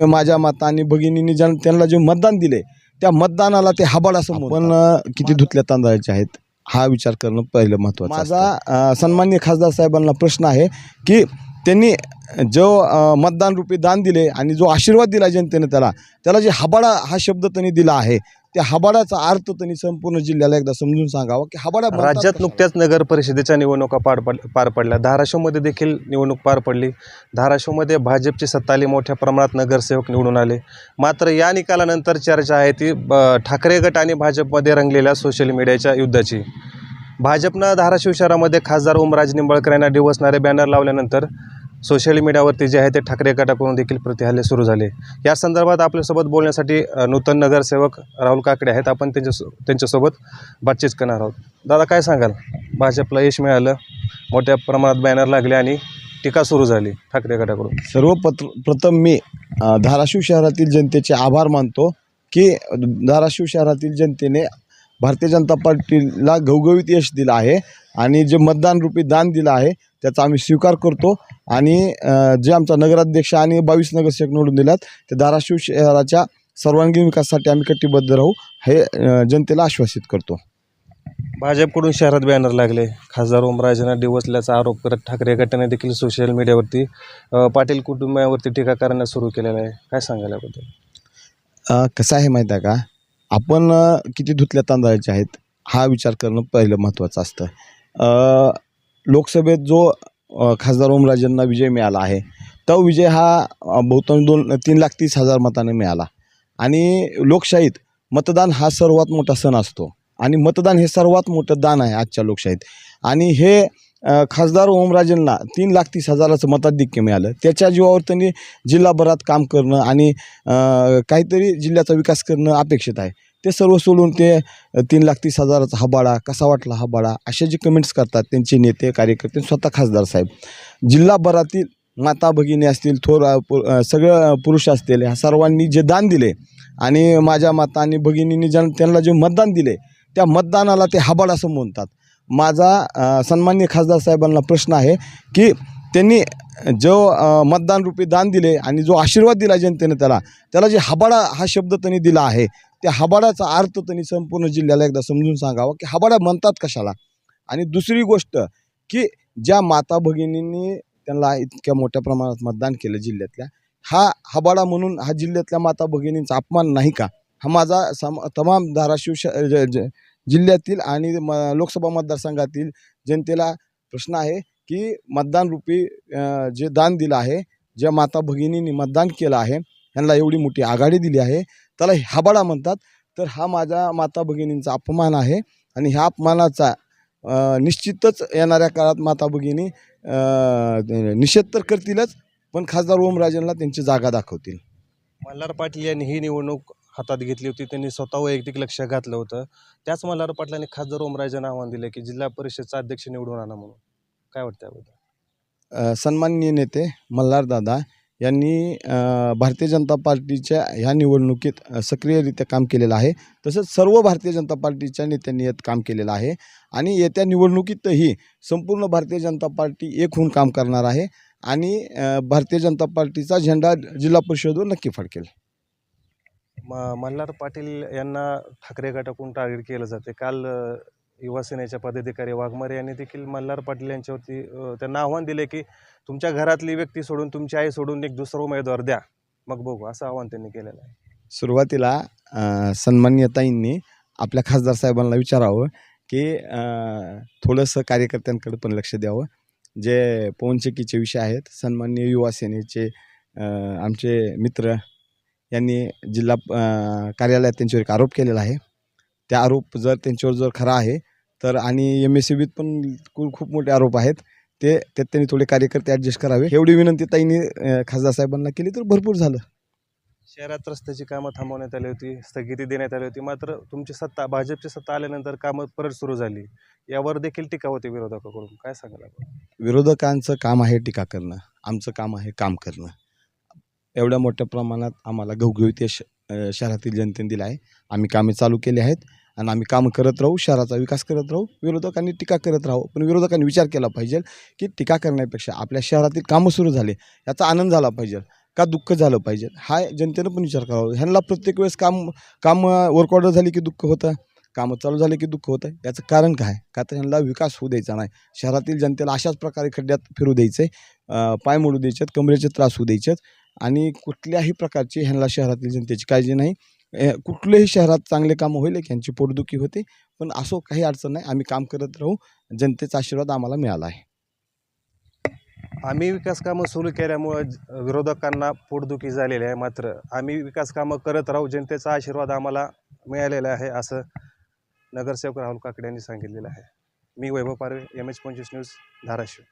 माझ्या मातांनी भगिनींनी ज्यां त्यांना जे मतदान दिले त्या मतदानाला ते हाबाड असं आपण अ, किती धुतल्या तांदळाचे आहेत हा विचार करणं पहिलं महत्त्वाचं माझा अ, सन्माननीय खासदार साहेबांना प्रश्न आहे की त्यांनी जो मतदान रूपी दान दिले आणि जो आशीर्वाद दिला जनतेने त्याला त्याला जे हाबाडा हा शब्द त्यांनी दिला आहे त्या हाबाडाचा अर्थ त्यांनी संपूर्ण जिल्ह्याला एकदा समजून सांगावा की हाबाडा म्हणतात राज्यात कशाला? नुकत्याच नगर परिषदेच्या निवडणुका पार पड पार पडल्या. धाराशिवमध्ये देखील निवडणूक पार पडली. धाराशिवमध्ये भाजपची सत्ता आली मोठ्या प्रमाणात नगरसेवक निवडून आले. मात्र या निकालानंतर चर्चा आहे ती ब- ठाकरे गट आणि भाजपमध्ये रंगलेल्या सोशल मीडियाच्या युद्धाची. भाजपनं धाराशिव शहरामध्ये खासदार ओमराज निंबाळकर यांना डिवसणारे बॅनर लावल्यानंतर सोशल मीडियावरती जे आहे ते ठाकरे गटाकडून देखील प्रतिहल्ले सुरू झाले. या संदर्भात आपल्यासोबत बोलण्यासाठी नूतन नगरसेवक राहुल काकडे आहेत. आपण त्यांच्या त्यांच्यासोबत बातचीत करणार आहोत. दादा काय सांगाल? भाजपला यश मिळालं मोठ्या प्रमाणात बॅनर लागले आणि टीका सुरू झाली ठाकरे गटाकडून. सर्वपत्र प्रथम मी धाराशिव शहरातील जनतेचे आभार मानतो की धाराशिव शहरातील जनतेने भारतीय जनता पार्टीला घवघवीत यश दिलं आहे आणि जे मतदान रूपी दान दिलं आहे त्याचा आम्ही स्वीकार करतो. आणि जे आमचा नगराध्यक्ष आणि बावीस नगरसेवक निवडून दिल्यात ते धाराशिव शहराच्या सर्वांगीण विकासासाठी आम्ही कटिबद्ध राहू हे जनतेला आश्वासित करतो. भाजपकडून शहरात बॅनर लागले. खासदार ओमराजेंना डिवसल्याचा आरोप करत ठाकरे गटाने देखील सोशल मीडियावरती पाटील कुटुंबावरती टीका करण्यास सुरू केलेलं आहे. काय सांगाल याबद्दल? अ, कसं आहे माहीत आहे का? आपण किती धुतल्या तांदळाचे आहेत हा विचार करणं पहिलं महत्त्वाचं असतं. लोकसभेत जो खासदार ओमराजेंना विजय मिळाला आहे तो विजय हा बहुतांश दोन तीन लाख तीस हजार मताने मिळाला. आणि लोकशाहीत मतदान हा सर्वात मोठा सण असतो. आणि मतदान हे सर्वात मोठं दान आहे आजच्या लोकशाहीत. आणि हे खासदार ओमराजेंना तीन लाख तीस हजाराचं मताधिक्य मिळालं. त्याच्या जीवावर त्यांनी जिल्हाभरात काम करणं आणि काहीतरी जिल्ह्याचा विकास करणं अपेक्षित आहे. ते सर्व सोडून ते तीन लाख तीस हजाराचा हबाळा कसा वाटला हबाडा असे जे कमेंट्स करतात त्यांचे नेते कार्यकर्ते स्वतः खासदार साहेब. जिल्हाभरातील माता भगिनी असतील थोर सगळं पुरुष असतील ह्या सर्वांनी जे दान दिले आणि माझ्या माता आणि भगिनींनी ज्यांना त्यांना जे मतदान दिले त्या मतदानाला ते हबाड असं म्हणतात. माझा सन्मान्य खासदार साहेबांना प्रश्न आहे की त्यांनी जो मतदान रूपी दान दिले आणि जो आशीर्वाद दिला जनतेने त्याला त्याला जे हबाडा हा शब्द त्यांनी दिला आहे त्या हबाडाचा अर्थ त्यांनी संपूर्ण जिल्ह्याला एकदा समजून सांगावा की हबाडा म्हणतात कशाला? आणि दुसरी गोष्ट की ज्या माता भगिनींनी त्यांना इतक्या मोठ्या प्रमाणात मतदान केलं जिल्ह्यातल्या हा हबाडा म्हणून हा जिल्ह्यातल्या माता भगिनींचा अपमान नाही का? हा माझा सम तमाम धाराशिव श जिल्ह्यातील आणि म लोकसभा मतदारसंघातील जनतेला प्रश्न आहे की मतदान रूपी जे दान दिलं आहे ज्या माता भगिनींनी मतदान केलं आहे यांना एवढी मोठी आघाडी दिली आहे. त्याला हाबाडा म्हणतात. तर हा माझ्या माता भगिनींचा अपमान आहे आणि ह्या अपमानाचा निश्चितच येणाऱ्या काळात माता भगिनी निषेध तर करतीलच पण खासदार ओमराजेंना त्यांची जागा दाखवतील. मल्हार पाटील यांनी ही निवडणूक हातात घेतली होती. त्यांनी स्वतः वैयक्तिक लक्ष घातलं होतं. त्याच मल्हार पाटलांनी खासदार ओमराजेंना आव्हान दिलं की जिल्हा परिषदचा अध्यक्ष निवडून आणा म्हणून. काय वाटतं याबद्दल? सन्माननीय नेते मल्हारदादा यांनी भारतीय जनता पार्टीच्या ह्या निवडणुकीत सक्रियरित्या काम केलेलं आहे. तसंच सर्व भारतीय जनता पार्टीच्या नेत्यांनी यात काम केलेलं आहे. आणि येत्या निवडणुकीतही संपूर्ण भारतीय जनता पार्टी एक होऊन काम करणार आहे. आणि भारतीय जनता पार्टीचा झेंडा जिल्हा परिषदवर नक्की फडकेल. म मल्हार पाटील यांना ठाकरे गटाकडून टार्गेट केलं जाते. काल युवासेनेच्या पदाधिकारी वाघमारे यांनी देखील मल्हार पाटील यांच्यावरती त्यांना आव्हान दिले की तुमच्या घरातली व्यक्ती सोडून तुमची आई सोडून एक दुसरा उमेदवार द्या. मग बघू असं आव्हान त्यांनी केलेलं आहे. सुरुवातीला सन्मान्यताईंनी आपल्या खासदार साहेबांना विचारावं की थोडंसं कार्यकर्त्यांकडे पण लक्ष द्यावं. जे पवनचक्कीचे विषय आहेत सन्माननीय युवासेनेचे आमचे मित्र यांनी जिल्हा कार्यालयात त्यांच्यावर एक आरोप केलेला आहे. त्या आरोप जर त्यांच्यावर जर खरा आहे तर आणि एम एस सी बीत पण खूप मोठे आरोप आहेत. ते त्यात त्यांनी थोडे कार्यकर्ते ॲडजस्ट करावे. एवढी विनंती ताईंनी खासदार साहेबांना केली तर भरपूर झालं. शहरात रस्त्याची कामं थांबवण्यात आली होती स्थगिती देण्यात आली होती. मात्र तुमची सत्ता भाजपची सत्ता आल्यानंतर कामं परत सुरू झाली. यावर देखील टीका होती विरोधकाकडून. काय सांगाल आपण? विरोधकांचं काम आहे टीका करणं. आमचं काम आहे काम करणं. एवढ्या मोठ्या प्रमाणात आम्हाला घवघवीत यश अ, शहरातील जनतेने दिलं आहे. आम्ही कामे चालू केली आहेत आणि आम्ही कामं करत राहू शहराचा विकास करत राहू विरोधकांनी टीका करत राहू. पण विरोधकांनी विचार केला पाहिजे की टीका करण्यापेक्षा आपल्या शहरातील कामं सुरू झाले याचा आनंद झाला पाहिजे का दुःख झालं पाहिजे? हा जनतेनं पण विचार करावा. ह्यांना प्रत्येक वेळेस काम काम वर्क ऑर्डर झाली की दुःख होतं? कामं चालू झाले की दुःख होतं याचं कारण काय? का तर ह्यांना विकास होऊ द्यायचा नाही. शहरातील जनतेला अशाच प्रकारे खड्ड्यात फिरू द्यायचे पाय मोडू द्यायचेत कमरेचे त्रास होऊ द्यायचेत आणि कुठल्याही प्रकारची ह्यांना शहरातील जनतेची काळजी नाही. अं, कुठल्याही शहरात चांगले कामं होईल की ह्यांची पोटदुखी होते पण असो काही अडचण नाही. आम्ही काम करत राहू. जनतेचा आशीर्वाद आम्हाला मिळाला आहे. आम्ही विकास कामं सुरू केल्यामुळं विरोधकांना पोटदुखी झालेली आहे मात्र आम्ही विकास कामं करत राहू. जनतेचा आशीर्वाद आम्हाला मिळालेला आहे असं नगरसेवक राहुल काकडे यांनी सांगितलेलं आहे. मी वैभव पारवे एम एच पंचवीस न्यूज धाराशिव.